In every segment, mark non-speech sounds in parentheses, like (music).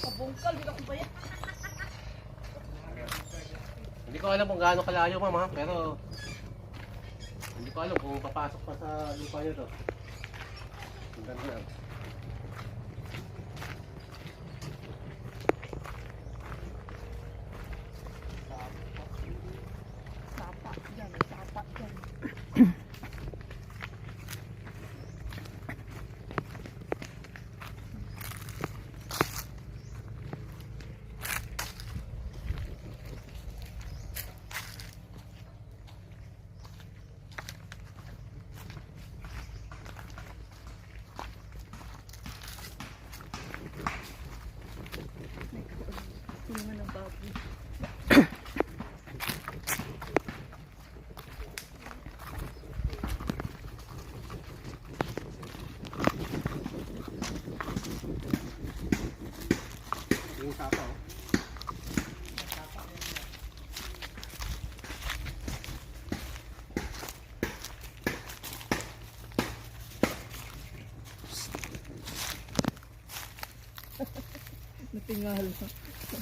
Kabungkal, (laughs) di akong payag. Hindi ko alam kung gaano kalayo mama, pero hindi ko alam kung papasok pa sa lupa niyo to. Ang ganda. Tulungan ng baboy. Natingal. Ano,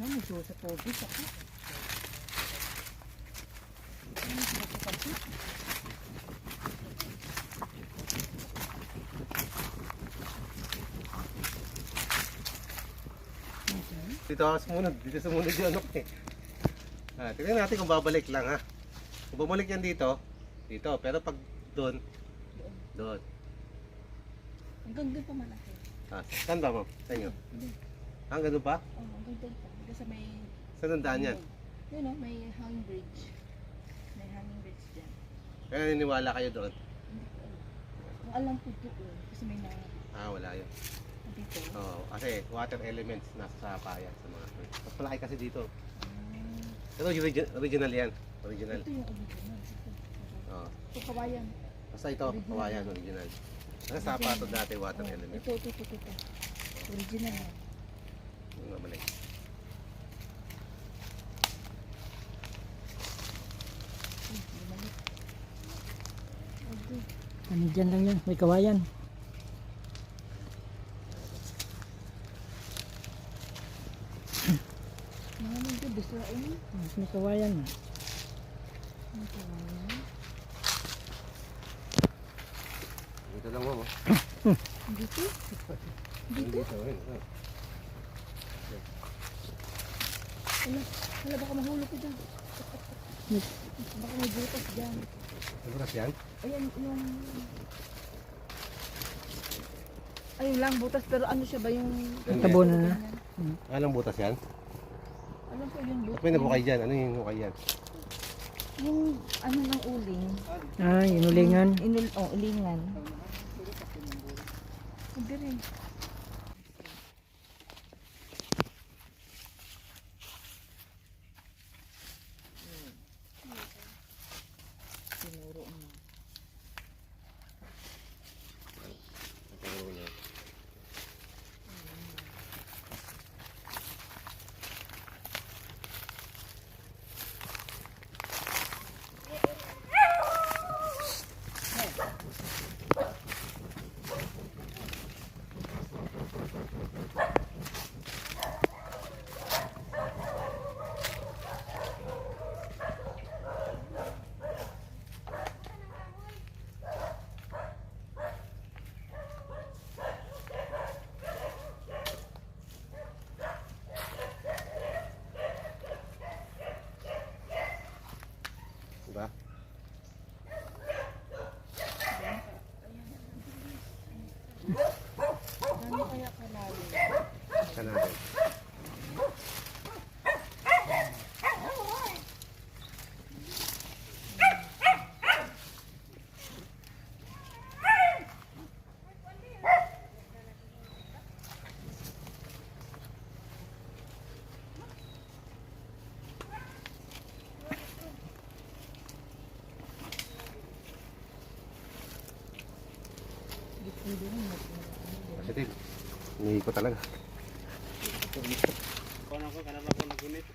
medyo sa tubig ako. Dito ako sumunod, dito sumunod yung ano eh. Ah, tingnan natin kung babalik lang ha. Kung bumalik yan dito, dito. Pero pag doon, doon. Hanggang doon pa malaki. Ah, saan ba ma'am? Sa inyo? Doon. Ah, ganun ba? Oh, hanggang doon pa. Hanggang sa may... Saan ang daan yan? Yun oh, may hanging bridge. May hanging bridge dyan. Kaya naniniwala kayo doon? Hindi ko alam. Kung alam ko doon, kasi may na... Ah, wala yun. Dito. Oo, kasi water elements nasa sapa yan sa mga. Mas malaki kasi dito. Pero origi- original yan. Original. ito yung original. Ito. Oo. Ito kawayan. Basta ito, kawayan, original. Ang sapa ito dati, water Oh, element. ito, ito, ito, ito. Original yan. Yung. Okay. Ano dyan lang yan, may kawayan. Israel. Mas may kawayan. Ang kawayan. Dito lang mo. Dito? Dito? Dito, ayun. ah. Wala, wala baka mahulog ko dyan. Baka may butas dyan. Ano oras yan? Ayan, yung... Ayun lang, butas. Pero ano siya ba yung... Tabunan na. Alang butas yan? Alam ko yung Ba't may nabukay dyan? Ano yung nabukay yan? Yung ano ng uling. Ah, inulingan. Inul, oh, ulingan. Hindi rin. Tinuro mo. Diba? Ano kaya kalalim? Saan natin? Hindi rin. Positive. Hindi ko talaga. ako, kanala ko nagunit.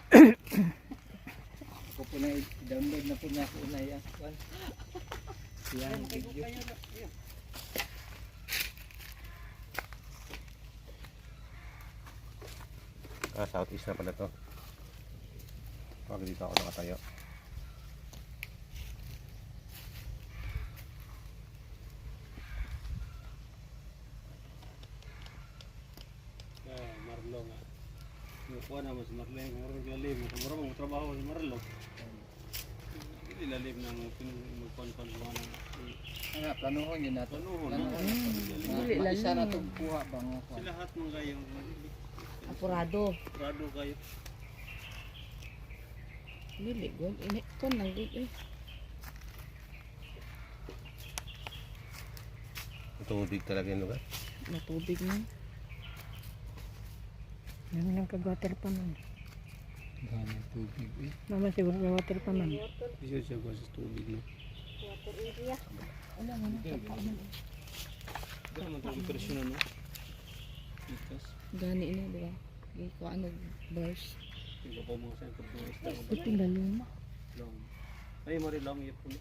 Ako po na i-download na po niya ako na yan. Yan, video. Ah, southeast na pala to. Pag dito ako nakatayo. Ah, Marlong ah. Yung kuha naman si Marlong, kung marunong lalim, kung marunong trabaho si Marlong. Hindi lalim ng sa mga Ano, planuhon yun nato. Planuhon. Dili, Na- Isa na lalim. itong kuha bang ako. Sila lahat mga kayong Apurado. Prado kayo. Dili, gol. Ini, kon lang gol eh. Tubig talaga yung lugar. Matubig na. Yan ang kag-water pa man. Gana tubig eh. Mama siguro ka water pa man. Bisa siya ko sa tubig no. Ito naman itong presyon no. Ikas. Gani ini, di ba? Ikaw ano, burst. Hindi ko mo sa ko Ito lalim. lang. Ay, mari lang iya po.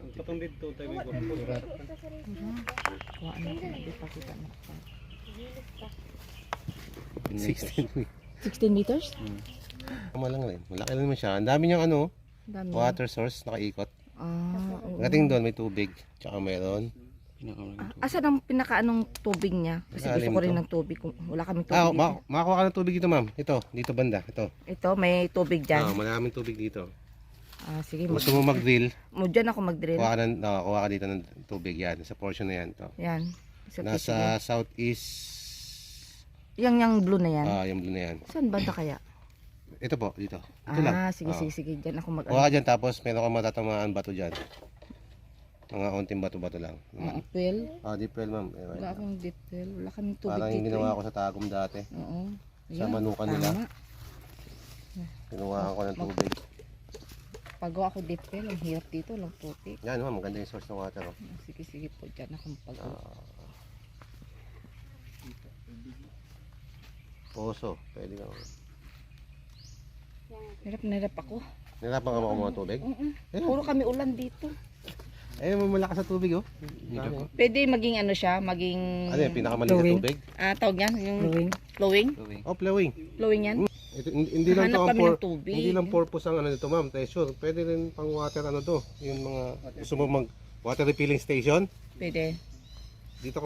Ang katong dito tayo may kurkura. Kuha ano, di pa kita na. 16. 16 liters? Tama lang rin. Malaki lang naman siya. Ang dami niyang ano, Dami. water source, nakaikot. Ah, oo. Pagdating doon, may tubig. Tsaka meron. Ah, Asan ang pinakaanong tubig niya? Kasi gusto Lalim ko rin to. ng tubig. Kung wala kaming tubig Ah, dito. ma makakuha ka ng tubig dito, ma'am. Ito, dito banda. Ito. Ito, may tubig Ah, dyan. maraming tubig dito. Ah, sige. Kung gusto mo mag-drill, (laughs) mo dyan ako mag-drill. kuha ka, ng, ah, kuha ka dito ng tubig yan. Sa portion na yan. To. Yan. Isa Nasa southeast, Yang yang blue na yan. ah, yung blue na yan. Saan banda kaya? (clears throat) Ito po, dito. Ito lang. Ah, sige, Ah. sige, sige. Dyan ako mag Kuha ka dyan, tapos meron ka matatamaan bato dyan. Mga unting bato-bato lang. Mga apel. Ah, deep well, ma'am. Eh, Wala akong detail. Wala kaming tubig Parang yung dito. ginawa eh. ko sa Tagum dati. Oo. Sa Ayan, manukan nila. Kinuha ko ng tubig. Pagawa ko detail. Ang hirap dito. Walang tubig. Yan, ma'am. Maganda yung source ng water. Oh. Ah, Sige, sige po. Dyan ako pagawa. Ah. Poso. Pwede ka. Hirap na hirap ako. Nirapan ka mo mga tubig? Mm-mm. Eh. Puro kami ulan dito. Eh, malakas sa tubig, oh. Dito. Pwede maging ano siya, maging Ano yung pinakamaliit na tubig? ah tawag niya, yung Flowing. flowing. Oh, flowing. Flowing yan. Ito, hindi, hindi lang to Hanap ang kami ng tubig. hindi lang purpose ang ano nito, ma'am. Treasure. Pwede rin pang water ano to. Yung mga gusto mo mag water refilling station. Pwede.